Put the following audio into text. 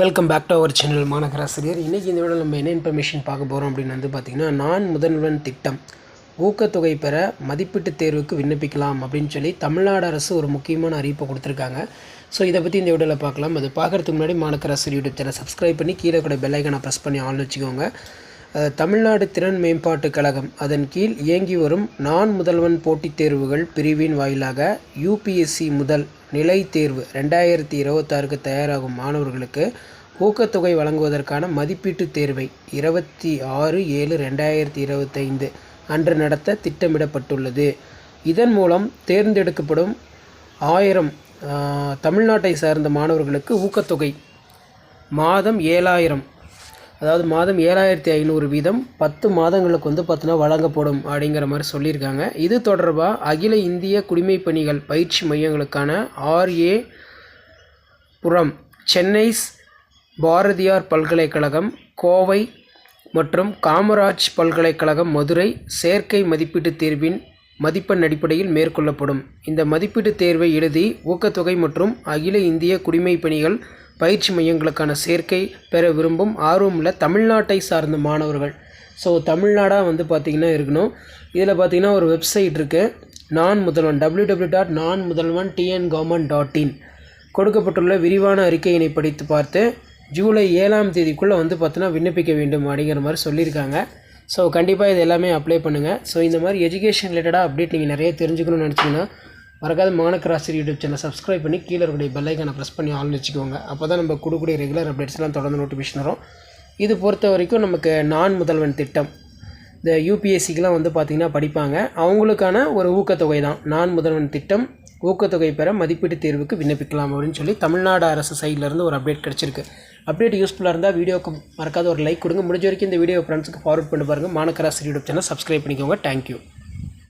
Welcome back to our channel மாநகராசிரியர் இன்றைக்கி இந்த விட நம்ம என்ன இன்ஃபர்மேஷன் பார்க்க போகிறோம் அப்படின்னு வந்து பார்த்திங்கன்னா நான் முதல்வன் திட்டம் ஊக்கத்தொகை பெற மதிப்பீட்டுத் தேர்வுக்கு விண்ணப்பிக்கலாம் அப்படின்னு சொல்லி தமிழ்நாடு அரசு ஒரு முக்கியமான அறிவிப்பை கொடுத்துருக்காங்க. ஸோ இதை பற்றி இந்த வீடியோவில் பார்க்கலாம். அது பார்க்குறதுக்கு முன்னாடி மாநகராசிரியர் யூடியூப் சேனல் சப்ஸ்கிரைப் பண்ணி கீழே கூட பெல்லைக்கனை ப்ரெஸ் பண்ணி ஆன் வச்சுக்கோங்க. தமிழ்நாடு திறன் மேம்பாட்டுக் கழகம் அதன் கீழ் இயங்கி வரும் நான் முதல்வன் போட்டித் தேர்வுகள் பிரிவின் வாயிலாக யூபிஎஸ்சி முதல் நிலை தேர்வு ரெண்டாயிரத்தி இருபத்தாறுக்கு தயாராகும் மாணவர்களுக்கு ஊக்கத்தொகை வழங்குவதற்கான மதிப்பீட்டுத் தேர்வை இருபத்தி ஆறு ஏழு ரெண்டாயிரத்தி இருபத்தைந்து அன்று நடத்த திட்டமிடப்பட்டுள்ளது. இதன் மூலம் தேர்ந்தெடுக்கப்படும் ஆயிரம் தமிழ்நாட்டை சார்ந்த மாணவர்களுக்கு ஊக்கத்தொகை. மாதம் ஏழாயிரம் அதாவது மாதம் ஏழாயிரத்தி ஐநூறு வீதம் பத்து மாதங்களுக்கு வந்து பார்த்தீங்கன்னா வழங்கப்படும் அப்படிங்கிற மாதிரி சொல்லியிருக்காங்க. இது தொடர்பாக அகில இந்திய குடிமைப் பணிகள் பயிற்சி மையங்களுக்கான ஆர்ஏ புறம் சென்னை பாரதியார் பல்கலைக்கழகம் கோவை மற்றும் காமராஜ் பல்கலைக்கழகம் மதுரை செயற்கை மதிப்பீட்டுத் தேர்வின் மதிப்பெண் அடிப்படையில் மேற்கொள்ளப்படும். இந்த மதிப்பீட்டுத் தேர்வை எழுதி ஊக்கத்தொகை மற்றும் அகில இந்திய குடிமைப் பணிகள் பயிற்சி மையங்களுக்கான சேர்க்கை பெற விரும்பும் ஆர்வமுள்ள தமிழ்நாட்டை சார்ந்த மாணவர்கள். ஸோ தமிழ்நாடாக வந்து பார்த்திங்கன்னா இருக்கணும். இதில் பார்த்திங்கன்னா ஒரு வெப்சைட் இருக்குது நான் Mudhalvan www.nanmudalvan dot Naan Mudhalvan TN government dot in. கொடுக்கப்பட்டுள்ள விரிவான அறிக்கையினை படித்து பார்த்து ஜூலை ஏழாம் தேதிக்குள்ளே வந்து பார்த்தீங்கன்னா விண்ணப்பிக்க வேண்டும் அப்படிங்கிற மாதிரி சொல்லியிருக்காங்க. ஸோ கண்டிப்பாக இது எல்லாமே அப்ளை பண்ணுங்கள் ஸோ இந்த மாதிரி எஜுகேஷன் ரிலேட்டடாக அப்டேட் நீங்கள் நிறைய தெரிஞ்சுக்கணும்னு நினச்சிங்கன்னா மறக்காத மாணக்கராசிரியர் யூடியூப் சேனல் சப்ஸ்கிரைப் பண்ணி கீழே இருக்கக்கூடிய பெல்லைக்கான ப்ரெஸ் பண்ணி ஆள் வச்சுக்கோங்க. அப்போ தான் நம்ம கொடுக்கக்கூடிய ரெகுலர் அப்டேட்ஸ்லாம் தொடர்ந்து நோட்டிஃபிகேஷன் வரும். இது பொறுத்த வரைக்கும் நமக்கு நான் முதல்வன் திட்டம். இந்த யூபிஎஸ்சிக்கெலாம் வந்து பார்த்திங்கன்னா படிப்பாங்க. அவங்களுக்கான ஒரு ஊக்கத்தொகை தான். நான் முதல்வன் திட்டம். ஊக்கத்தொகை பெற மதிப்பீட்டு தேர்வுக்கு விண்ணப்பிக்கலாம் அப்படின்னு சொல்லி தமிழ்நாடு அரசு சைட்லேருந்து ஒரு அப்டேட் கிடச்சிருக்கு. அப்டேட் யூஸ்ஃபுல்லாக இருந்தால் வீடியோக்கு மறக்காத ஒரு லைக் கொடுங்க. முடிஞ்ச வரைக்கும் இந்த வீடியோ ஃப்ரெண்ட்ஸுக்கு ஃபார்வர்ட் பண்ணி பாருங்கள் மாணக்கராசி யூடியூப் சேனல் சப்ஸ்கிரைப் பண்ணிக்கோங்க. Thank you